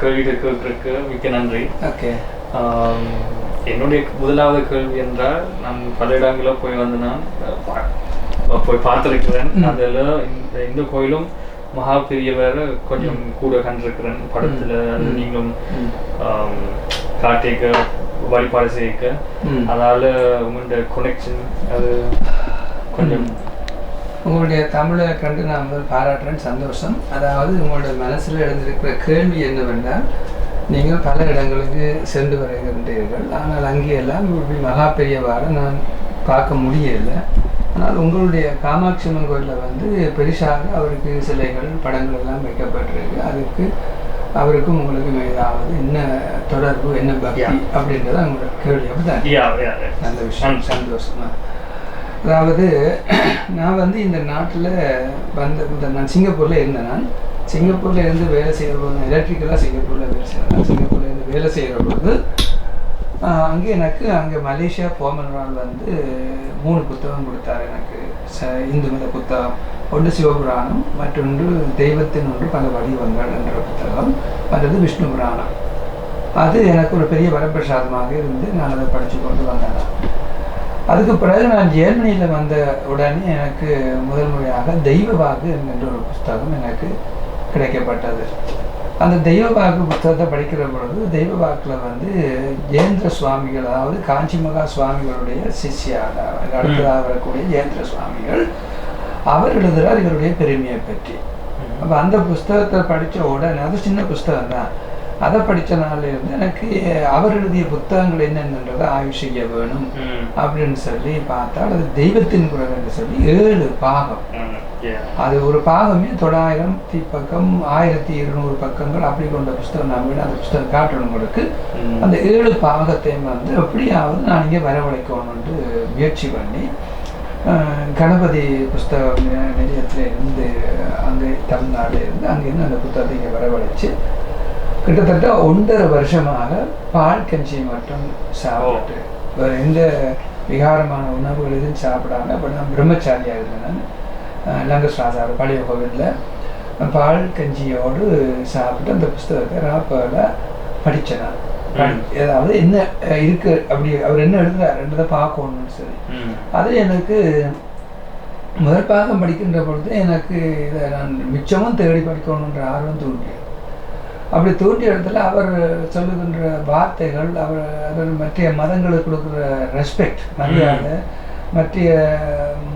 கேள்வி கேட்கறதுக்கு மிக்க நன்றி. ஓகே. என்னுடைய முதலாவது கேள்வி என்றால் நான் பல இடங்களில் போய் வந்து நான் போய் பார்த்திருக்கிறேன். அதில் இந்த இந்த கோயிலும் மகா பெரியவர் கொஞ்சம் கூட கண்டிருக்கிறேன். படத்துல. நீங்களும் கார்த்திகை வழிபாடு செய்ய. அதால உங்களோட கொனெக்ஷன் அது கொஞ்சம் உங்களுடைய தமிழை கண்டு நான் முதல் பாராட்டுறேன் சந்தோஷம். அதாவது உங்களுடைய மனசில் எழுந்திருக்கிற கேள்வி என்னவென்றால் நீங்கள் பல இடங்களுக்கு சென்று வருகின்றீர்கள். ஆனால் அங்கேயெல்லாம் இப்படி மகா பெரியவாறு நான் பார்க்க முடியலை. ஆனால் உங்களுடைய காமாட்சி அம்மன் கோயிலில் வந்து பெரிசாக அவருக்கு சிலைகள் படங்கள் எல்லாம் வைக்கப்பட்டிருக்கு. அதுக்கு அவருக்கும் உங்களுக்கும் ஏதாவது என்ன தொடர்பு என்ன பக்தி. அப்படின்றத உங்களோட கேள்வி அப்படிதான். நல்ல விஷயம். சந்தோஷமா? அதாவது நான் வந்து இந்த நாட்டில் வந்த இந்த நான் சிங்கப்பூரில் இருந்தேன் நான். சிங்கப்பூரில் இருந்து வேலை செய்கிற போது எலக்ட்ரிக்கலாக சிங்கப்பூரில் வேலை செய்கிறேன் சிங்கப்பூரில் இருந்து வேலை செய்கிற பொழுது அங்கே எனக்கு அங்கே மலேசியா போமன்வால் வந்து மூணு புத்தகம் கொடுத்தார் எனக்கு. ச இந்து மத புத்தகம். ஒன்று சிவபுராணம் மற்றொன்று தெய்வத்தின் ஒன்று பல வடிவங்கள் என்ற புத்தகம். மற்றது விஷ்ணு புராணம். அது எனக்கு ஒரு பெரிய வரப்பிரசாதமாக இருந்து நான் அதை படித்து கொண்டு வந்தேன். அதுக்கு பிறகு நான் ஜெர்மனியில் வந்த உடனே எனக்கு முதல் முறையாக தெய்வ வாக்கு என்கின்ற ஒரு புஸ்தகம் எனக்கு கிடைக்கப்பட்டது. அந்த தெய்வ வாக்கு புத்தகத்தை படிக்கிற பொழுது தெய்வ வாக்கில் வந்து ஜெயேந்திர சுவாமிகள் அதாவது காஞ்சி மகா சுவாமிகளுடைய சிஷ்யான அடுத்ததாக வரக்கூடிய ஜெயேந்திர சுவாமிகள் அவர் எழுதுகிறார் இவருடைய பெருமையை பற்றி. அப்போ அந்த புஸ்தகத்தை படித்த உடனே அது சின்ன புஸ்தகம் தான் அதை படித்த நாள்ல இருந்து எனக்கு அவர் எழுதிய புத்தகங்கள் என்னென்னன்றதை ஆய்வு செய்ய வேணும். அப்படின்னு சொல்லி பார்த்தால் அது தெய்வத்தின் குரல் என்று சொல்லி ஏழு பாகம். அது ஒரு பாகமே தொள்ளாயிரத்தி பக்கம் ஆயிரத்தி இருநூறு பக்கங்கள் அப்படி கொண்ட புஸ்தகம் நான் வேணும் அந்த புஸ்தகம் காட்டணும் உங்களுக்கு. அந்த ஏழு பாகத்தையும் வந்து எப்படியாவது நான் இங்கே வரவழைக்கணும்னு முயற்சி பண்ணி கணபதி புஸ்தக நிலையத்துல இருந்து அங்கே தமிழ்நாடு இருந்து அங்கேருந்து அந்த புத்தகத்தை இங்கே வரவழைச்சு கிட்டத்தட்ட ஒன்றரை வருஷமாக பால் கஞ்சி மட்டும் சாப்பிட்டு வேறு எந்த விகாரமான உணவுகள் எதுவும் சாப்பிடாம அப்போ நான் பிரம்மச்சாரியாக இருந்தேன் லங்கஸ்ராசார் பழைய கோவிலில். பால் கஞ்சியோடு சாப்பிட்டு அந்த புஸ்தகத்தை ராப்பாவில் படித்தேன் நான். ம். ஏதாவது என்ன இருக்கு அப்படி அவர் என்ன எழுதுறாருன்றதை பார்க்கணும்னு சொல்லி. ம். அது எனக்கு முதல் பாகம் படிக்கின்ற பொழுது எனக்கு இதை நான் மிச்சமும் தேடி படிக்கணுன்ற ஆர்வம் தூண்டியது அப்படி தூண்டிய இடத்துல அவர் சொல்லுகின்ற வார்த்தைகள் அவர் அவர் மற்ற மதங்களுக்கு கொடுக்குற ரெஸ்பெக்ட் மரியாதை மற்ற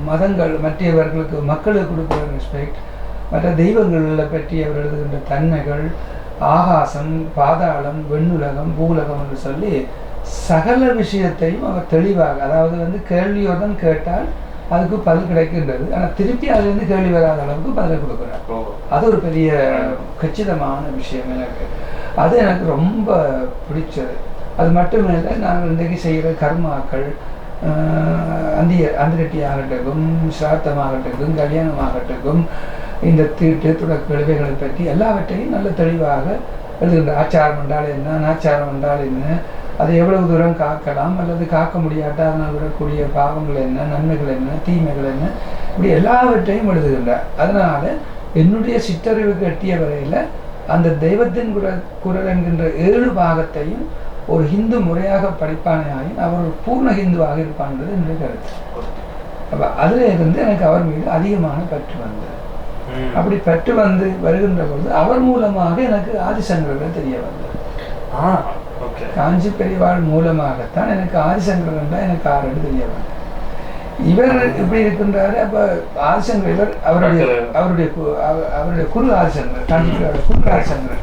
மதங்கள் மற்றவர்களுக்கு மக்களுக்கு கொடுக்குற ரெஸ்பெக்ட் மற்ற தெய்வங்களை பற்றி அவர் எழுதுகின்ற தன்மைகள் ஆகாசம் பாதாளம் வெண்ணுலகம் பூலகம் என்று சொல்லி சகல விஷயத்தையும் அவர் தெளிவாக அதாவது வந்து கேள்வியுடன் கேட்டால் அதுக்கு பதில் கிடைக்கின்றது. ஆனால் திருப்பி அதுலேருந்து கேள்வி வராத அளவுக்கு பதில் கொடுக்குறார். அது ஒரு பெரிய கச்சிதமான விஷயம் எனக்கு. அது எனக்கு ரொம்ப பிடிச்சது. அது மட்டும் இல்லை நாங்கள் இன்றைக்கு செய்கிற கர்மாக்கள் அந்திய அந்திரட்டி ஆகட்டும் சிராத்தமாகட்டும் கல்யாணமாகட்டும் இந்த தீட்டு தொடக்க இவைகளை பற்றி எல்லாவற்றையும் நல்ல தெளிவாக எழுதுகின்ற ஆச்சாரம் என்றால் என்ன அனாச்சாரம் என்றால் என்ன அதை எவ்வளவு தூரம் காக்கலாம் அல்லது காக்க முடியாட்டா அதனால் வரக்கூடிய பாவங்கள் என்ன நன்மைகள் என்ன தீமைகள் என்ன? இப்படி எல்லாவற்றையும் எழுதுகின்றார். அதனால என்னுடைய சிற்றறிவுக்கு எட்டிய வரையில் அந்த தெய்வத்தின் குரல் குரல் என்கின்ற ஏழு பாகத்தையும் ஒரு ஹிந்து முறையாக படிப்பானையாயின் அவர் ஒரு பூர்ண ஹிந்துவாக இருப்பான்றது என்னுடைய கருத்து. அப்போ அதில் இருந்து எனக்கு அவர் மீது அதிகமான பற்று வந்தது. அப்படி பற்று வந்து வருகின்ற பொழுது அவர் மூலமாக எனக்கு ஆதிசங்கரர்கள் தெரிய வந்தது. காஞ்சி பெரியவாள் மூலமாகத்தான் எனக்கு ஆதிசங்கரன் என்றால் எனக்கு ஆறு தெரிய வந்தது இவர் இப்படி இருக்கின்றாரு அப்ப ஆதிசங்கர் இவர் அவருடைய. அவருடைய அவருடைய குரு ஆதிசங்கர் காஞ்சி பெரியவாள் குரு ஆதிசங்கர்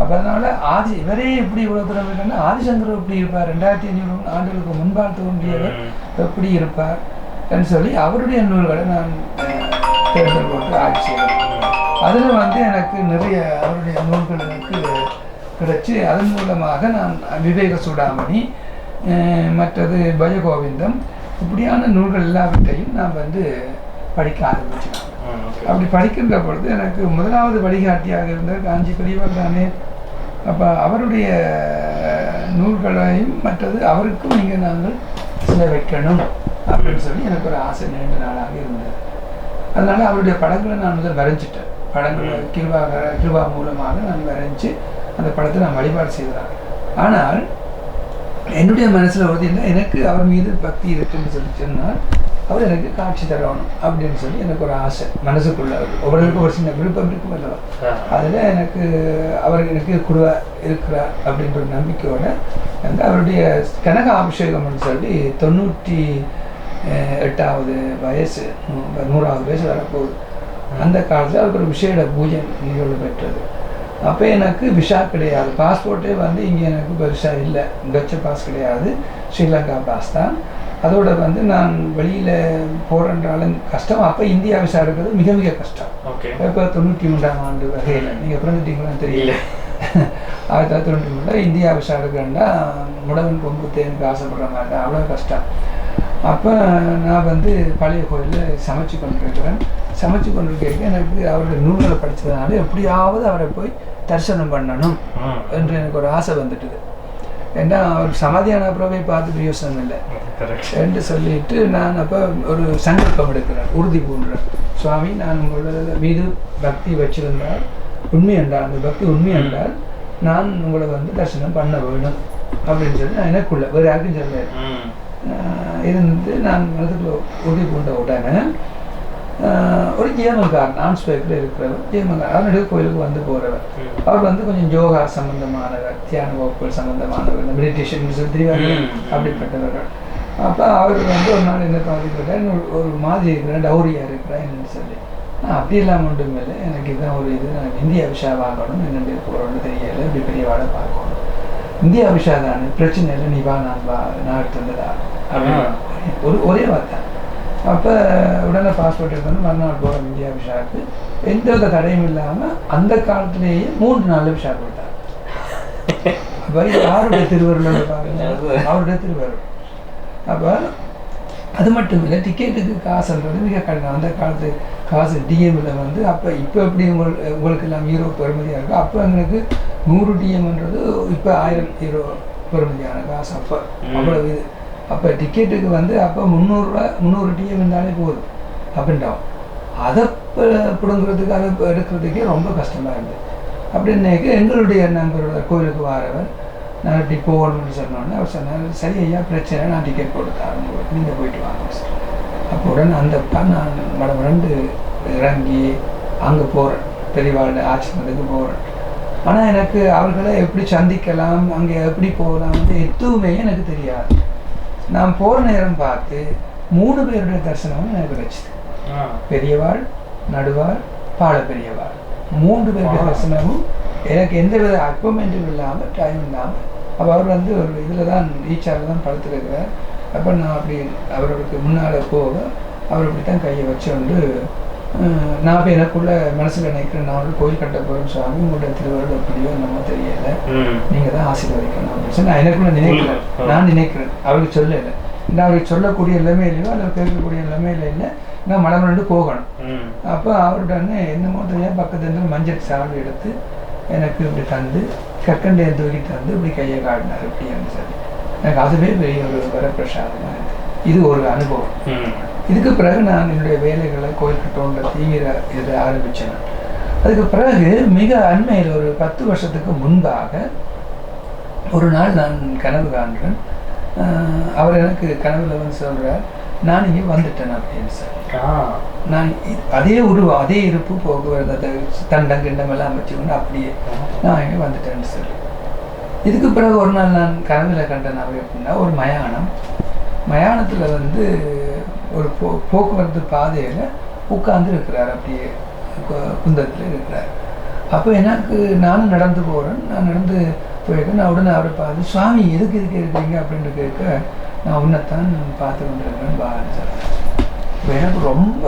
அப்ப அதனால ஆதி இவரே இப்படி இவ்வளவு தூரம் இருக்காருன்னா ஆதிசங்கர் எப்படி இருப்பார். ரெண்டாயிரத்தி ஐநூறு ஆண்டுகளுக்கு முன்பால் தோன்றியவர். எப்படி இருப்பார் என்று சொல்லி அவருடைய நூல்களை நான் தேர்தல் போட்டு ஆட்சி அதில் வந்து எனக்கு நிறைய அவருடைய நூல்கள் எனக்கு கிடைச்சி அதன் மூலமாக நான் விவேக சூடாமணி மற்றது பஜகோவிந்தம் இப்படியான நூல்கள் எல்லாவற்றையும் நான் வந்து படிக்க ஆரம்பிச்சேன். அப்படி படிக்கின்ற பொழுது எனக்கு முதலாவது வழிகாட்டியாக இருந்த காஞ்சி பெரியவர் தானே. அப்போ அவருடைய நூல்களையும் மற்றது அவருக்கும் நீங்கள் நாங்கள் சில வைக்கணும் அப்படின்னு சொல்லி எனக்கு ஒரு ஆசை நீண்ட நாளாக இருந்தது. அதனால அவருடைய படங்களை நான் முதல் வரைஞ்சிட்டேன். படங்களை கிருபா கிருபா மூலமாக நான் வரைஞ்சு அந்த படத்தை நான் வழிபாடு செய்தேன் ஆனால் என்னுடைய மனசில் ஒரு இல்லை. எனக்கு அவர் மீது பக்தி இருக்குன்னு சொல்லி சொன்னால் அவர் எனக்கு காட்சி தரணும் அப்படின்னு சொல்லி எனக்கு ஒரு ஆசை. மனசுக்குள்ள ஒவ்வொருவருக்கும் ஒரு சின்ன விருப்பம் இருக்கும் அல்லவா? அதில் எனக்கு அவர் எனக்கு குருவ இருக்கிறார் அப்படின்ற ஒரு நம்பிக்கையோட வந்து அவருடைய கனக அபிஷேகம்னு சொல்லி தொண்ணூற்றி எட்டாவது வயசு நூறாவது வயசு வரப்போகுது. அந்த காலத்தில் அவருக்கு ஒரு விசேட பூஜை நிகழ்வு பெற்றது. அப்போ எனக்கு விஷா கிடையாது. பாஸ்போர்ட்டே வந்து இங்கே எனக்கு பெருசாக இல்லை. டச்சு பாஸ் கிடையாது. ஸ்ரீலங்கா பாஸ் தான். அதோட வந்து நான் வெளியில் போகிறன்றாலும் கஷ்டம். அப்போ இந்தியா விசா இருக்கிறது மிக மிக கஷ்டம். ஓகே. இப்போ தொண்ணூற்றி மூன்றாம் ஆண்டு வகையில். நீங்கள் பிறந்துட்டீங்களான்னு தெரியல. ஆயிரத்தி தொள்ளாயிரத்தி தொண்ணூற்றி மூணில் இந்தியா விசா எடுக்கிறேன்டா முடவன் கொம்பு தேனுக்கு ஆசைப்படுற மாதிரி தான். அவ்வளோ கஷ்டம். அப்போ நான் வந்து பழைய கோயிலில் சமைச்சு கொண்டிருக்கிறேன். சமைச்சு கொண்டிருக்க எனக்கு அவருடைய நூல்களை படித்ததுனால எப்படியாவது அவரை போய் தரிசனம் பண்ணணும் என்று எனக்கு ஒரு ஆசை வந்துட்டுது. ஏன்னா அவர் சமாதியான அப்புறமே பார்த்து பிரயோசனம் இல்லை. என்று சொல்லிட்டு நான் அப்போ ஒரு சங்கல்பம் எடுக்கிறேன். உறுதி பூண்டுறேன். சுவாமி நான் உங்களோட மீது பக்தி வச்சிருந்தால் உண்மை என்றால் அந்த பக்தி உண்மை என்றால் நான் உங்களை வந்து தரிசனம் பண்ண வேணும். அப்படின்னு சொல்லி நான் எனக்குள்ள வேறு யாருக்கும் சொல்லலை. ஆஹ் இருந்து நான் மனதுக்குள்ள உறுதி பூண்ட உடனே ஒரு ஜியமங்கார் நான் ஸ்பேக்கில் இருக்கிறவர் ஜியமங்கார் அவருடைய கோயிலுக்கு வந்து போகிறவர் அவர் வந்து கொஞ்சம் யோகா சம்பந்தமானவர் தியான வகுப்புகள் சம்பந்தமானவர் இந்த மெடிடேஷன் ம். அப்படிப்பட்டவர்கள். அப்போ அவர் வந்து ஒரு நாள் என்ன பார்த்துக்கிட்டார் ஒரு மாதிரி இருக்கிறேன் டௌரியாக இருக்கிறேன் என்னன்னு சொல்லி. நான் அப்படியெல்லாம் ஒன்றும் இல்லை எனக்கு இதுதான் ஒரு இது நான் இந்தியா விஷா வாங்கணும் என்னென்ன போகிறோன்னு தெரியலை இப்படி பெரிய வாழை பார்க்கணும். இந்தியா விஷா தானே பிரச்சனை இல்லை நீ வா நான் வா நான் எடுத்து வந்துடா அப்படின்னு ஒரு ஒரே வார்த்தை. அப்போ உடனே பாஸ்போர்ட் எடுத்து மறுநாள் போகிறோம் இந்தியா விஷாவுக்கு எந்த வித தடையும் இல்லாமல் அந்த காலத்திலேயே மூன்று நாள் விஷா கொடுத்தார் அப்போ யாருடைய திருவருள் பாருங்க. அவருடைய திருவருள். அப்போ அது மட்டும் இல்லை டிக்கெட்டுக்கு காசுன்றது மிக கடினம். அந்த காலத்து காசு டிஎம்ல வந்து அப்போ இப்போ எப்படி உங்கள் உங்களுக்கு எல்லாம் ஹீரோ பெறுமதியாக இருக்கும் அப்போ எங்களுக்கு நூறு டிஎம்ன்றது இப்போ ஆயிரம் ஹீரோ பெறுமதியான காசு அப்போ. அவ்வளவு இது. அப்போ டிக்கெட்டுக்கு வந்து அப்போ முந்நூறுரூவா முந்நூறு டிஎம் இருந்தாலே போதும் அப்படின்ட்டான் அதை ப- பிடுங்குறதுக்கு அதை எடுக்கிறதுக்கே ரொம்ப கஷ்டமாக இருந்தது. அப்படின்னாக்க எங்களுடைய நண்பரோட கோயிலுக்கு வாரவர் நான் இப்படி போகணும்னு சொன்னோன்னே அவர் சொன்னார் சரி ஐயா பிரச்சனை நான் டிக்கெட் போட்டு தரேன் நீங்கள் போயிட்டு வாங்க. சார் அப்போ உடனே அந்த நான் நான் ரெண்டு இறங்கி அங்கே போகிறேன் பெரியவாள் ஆசிரமத்துக்கு போகிறேன் ஆனால் எனக்கு அவர்களை எப்படி சந்திக்கலாம் அங்கே எப்படி போகலாம் வந்து எதுவுமே எனக்கு தெரியாது. நான் போகிற நேரம் பார்த்து மூணு பேருடைய தரிசனமும் எனக்கு கிடைச்சிது. பெரியவாள் நடுவாள் பாட பெரியவாள். மூன்று பேருடைய. தரிசனமும் எனக்கு எந்த வித அப்பாயின்மெண்ட்டும் இல்லாமல் டைம் இல்லாமல். அப்போ அவர் வந்து ஒரு இதில் தான் ஈச்சாரில் தான் படுத்துருக்கிறார். அப்போ நான் அப்படி அவருக்கு முன்னால் போக அவர் இப்படி தான் கையை வச்சு வந்து நான் இப்போ எனக்குள்ள மனசில் நினைக்கிறேன் நான் ஒரு கோயில் கட்ட போகிறேன் சுவாமி உங்களுடைய திருவருள் எப்படியோ நம்ம தெரியலை. நீங்கள் தான் ஆசீர்வதிக்கணும் அப்படின்னு சொல்லி நான் எனக்குள்ள நினைக்கிறேன். நான் நினைக்கிறேன். அவருக்கு சொல்லலை. நான் அவருக்கு சொல்லக்கூடிய எல்லாமே இல்லையோ அல்லது கேட்கக்கூடிய எல்லாமே இல்லை நான் மலம் ரெண்டு போகணும். அப்போ அவருடனே என்னமோ தெரியாது பக்கத்துல மஞ்சள் சாவி எடுத்து எனக்கு இப்படி தந்து கற்கண்டையை தூக்கி தந்து இப்படி கையை காட்டினார் இப்படின்னு சொல்லி. எனக்கு அதுவே பெரிய ஒரு வரப்பிரசாதமாக இது ஒரு அனுபவம். இதுக்கு பிறகு நான் என்னுடைய வேலைகளை கோயில் கட்டோன்ற தீவிர இதை ஆரம்பித்தேன். அதுக்கு பிறகு மிக அண்மையில் ஒரு பத்து வருஷத்துக்கு முன்பாக ஒரு நாள் நான் கனவு காண்றேன். ஆஹ் அவர் எனக்கு கனவுல வந்து சொல்றார். நான் இங்கே வந்துட்டேன் அப்படின்னு சார் நான் அதே உருவம் அதே இருப்பு போக்குவரத்து தண்டம் கிண்டம் எல்லாம் வச்சுக்கொண்டு அப்படியே நான் இங்கே வந்துட்டேன்னு சொல்லி. இதுக்கு பிறகு ஒரு நாள் நான் கனவுல கண்டேன் அவர் எப்படின்னா ஒரு மயானம். மயானத்தில் வந்து ஒரு போ போக்குவரத்து பாதையில் உட்கார்ந்து இருக்கிறார். அப்படியே குந்தத்தில் இருக்கிறார். அப்போ எனக்கு நானும் நடந்து போகிறேன் நான் நடந்து போயிருக்கேன். நான் உடனே அவரை பார்த்து சுவாமி எதுக்கு இதுக்கு இருக்கீங்க? அப்படின்னு கேட்க நான் உன்னைத்தான் பார்த்து கொண்டிருக்கிறேன் இப்போ எனக்கு ரொம்ப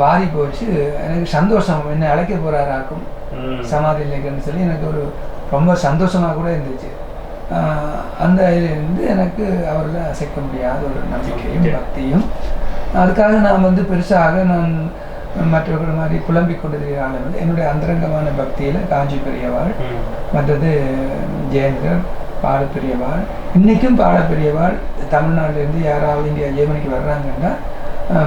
வாரி போச்சு. எனக்கு சந்தோஷம். என்னை அழைக்க போகிறாராக்கும் சமாதி இல்லைங்கன்னு சொல்லி எனக்கு ஒரு ரொம்ப சந்தோஷமாக கூட இருந்துச்சு. அந்த இதிலிருந்து எனக்கு அவரில் அசைக்க முடியாத ஒரு நம்பிக்கையும் பக்தியும் அதுக்காக நான் வந்து பெருசாக நான் மற்றவர்கள் மாதிரி புலம்பிக் கொண்டிருக்கிறாள் வந்து என்னுடைய அந்தரங்கமான பக்தியில் காஞ்சி பெரியவாள் மற்றது ஜெயேந்திரர் பாட பெரியவாள் இன்றைக்கும் பாட பெரியவாள் தமிழ்நாட்டிலேருந்து யாராவது இங்கே ஜெர்மனிக்கு வர்றாங்கன்னா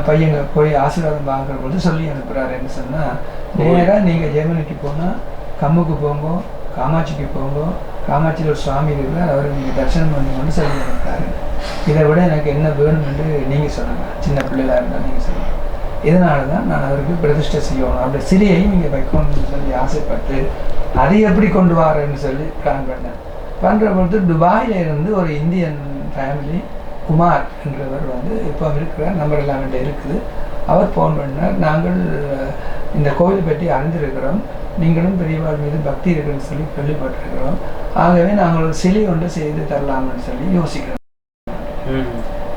பையங்க போய் ஆசீர்வாதம் வாங்குற பொழுது சொல்லி அனுப்புகிறாருன்னு சொன்னால் நேராக நீங்கள் ஜெர்மனிக்கு போனால் கம்முக்கு போங்க காமாட்சிக்கு போங்க காமாட்சியில் ஒரு சுவாமி இருக்கிறார் அவரை நீங்கள் தரிசனம் பண்ணுங்கன்னு சொல்லி அனுப்புகிறாரு இதை விட எனக்கு என்ன வேணும் என்று நீங்கள் சொல்லுங்கள் சின்ன பிள்ளைகளாக இருந்தால் நீங்கள் சொல்லுங்கள் இதனால தான் நான் அவருக்கு பிரதிஷ்டை செய்யணும். அப்படி சிலையையும் நீங்கள் வைக்கணும்னு சொல்லி ஆசைப்பட்டு அதை எப்படி கொண்டு வரேன்னு சொல்லி பிளான் பண்ணேன். பண்ணுற பொழுது துபாயில் இருந்து ஒரு இந்தியன் ஃபேமிலி குமார் என்றவர் வந்து இப்போ இருக்கிறார். நம்பர் எல்லாம் இருக்குது. அவர் ஃபோன் பண்ணார். நாங்கள் இந்த கோவிலை பற்றி அறிந்திருக்கிறோம். நீங்களும் பெரியவாள் மீது பக்தி இருக்குன்னு சொல்லி கேள்விப்பட்டிருக்கிறோம். ஆகவே நாங்கள் ஒரு சிலை ஒன்று செய்து தரலாம்னு சொல்லி யோசிக்கிறோம்.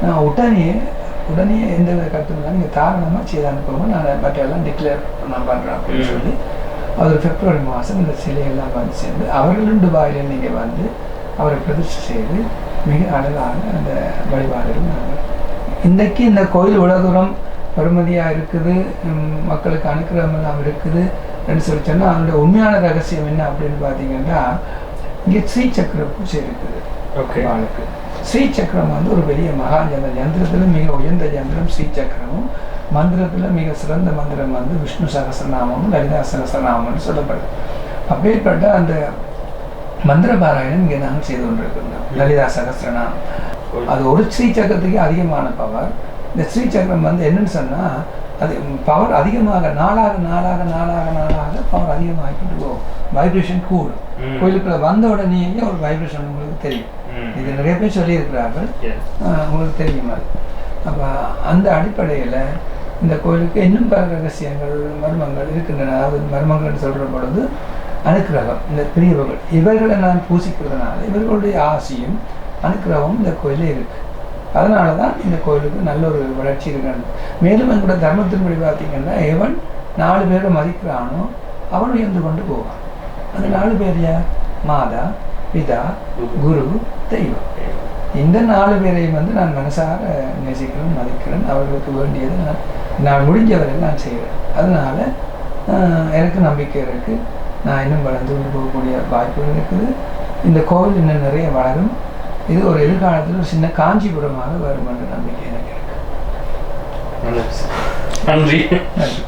நான் உடனே உடனே எந்த வித கருத்தும் இல்லை நீங்கள் தாராளமாக செய்து அனுப்புங்க நான் மற்றெல்லாம் டிக்ளேர் நான் பண்ணுறேன் அப்படின்னு. சொல்லி அவர் பிப்ரவரி மாதம் இந்த சிலையெல்லாம் வந்து சேர்ந்து அவர்களும் துபாயில் நீங்கள் வந்து அவரை பிரதிஷ்டை செய்து மிக அழகான அந்த வழிபாடுகள் நாங்கள் இன்றைக்கு இந்த கோயில் தூரம் பெருமதியாக இருக்குது மக்களுக்கு அனுக்கிரகம் எல்லாம் இருக்குது அப்படின்னு சொல்லி சொன்னால் அதனுடைய உண்மையான ரகசியம் என்ன அப்படின்னு பார்த்தீங்கன்னா இங்கே ஸ்ரீ சக்கர பூஜை இருக்குது ஓகே ஸ்ரீ சக்கரம் வந்து ஒரு பெரிய மகா யந்திரம் யந்திரத்தில் மிக உயர்ந்த யந்திரம் ஸ்ரீ சக்கரமும் மந்திரத்தில் மிக சிறந்த மந்திரம் வந்து விஷ்ணு சகசரநாமமும் லலிதா சகசரநாமம்னு சொல்லப்படுது. அப்பேற்பட்ட அந்த மந்திர பாராயணம் இங்கே நாங்கள் செய்து கொண்டிருக்கிறோம். லலிதா சகசரநாமம். அது ஒரு ஸ்ரீ சக்கரத்துக்கு அதிகமான பவர் இந்த ஸ்ரீ சக்கரம் வந்து என்னன்னு சொன்னால் அது பவர் அதிகமாக நாளாக நாளாக நாளாக நாளாக பவர் அதிகமாகிக்கிட்டு போகும். வைப்ரேஷன் கூடும். கோயிலுக்குள்ள வந்த உடனேயே ஒரு வைப்ரேஷன் உங்களுக்கு தெரியும். இது நிறைய பேர் சொல்லியிருக்கிறார்கள். உங்களுக்கு தெரியுமா அப்போ அந்த அடிப்படையில் இந்த கோயிலுக்கு இன்னும் பல ரகசியங்கள் மர்மங்கள் இருக்கின்றன. அதாவது மர்மங்கள்னு சொல்கிற பொழுது அனுக்கிரகம் இந்த பிரியவர்கள் இவர்களை நான் பூசிக்கிறதுனால இவர்களுடைய ஆசையும் அனுக்கிரகமும் இந்த கோயிலில் இருக்கு. அதனால தான் இந்த கோயிலுக்கு நல்ல ஒரு வளர்ச்சி இருக்கிறது. மேலும் எங்களோட தர்மத்தின்படி பார்த்தீங்கன்னா எவன் நாலு பேரை மதிக்கிறானோ அவன் உயர்ந்து கொண்டு போவான். அந்த நாலு பேர் யார்? மாதா பிதா குரு தெய்வம். இந்த நாலு பேரையும் வந்து நான் மனசார நேசிக்கிறேன் மதிக்கிறேன். அவர்களுக்கு வேண்டியது நான் நான் முடிஞ்சவரை நான் செய்கிறேன். அதனால எனக்கு நம்பிக்கை இருக்குது நான் இன்னும் வளர்ந்து கொண்டு போகக்கூடிய வாய்ப்புகள் இருக்குது. இந்த கோவில் இன்னும் நிறைய வளரும். இது ஒரு எதிர்காலத்தில் ஒரு சின்ன காஞ்சிபுரமாக வரும் என்ற நம்பிக்கை எனக்கு இருக்கு. நல்லது. நன்றி. நன்றி.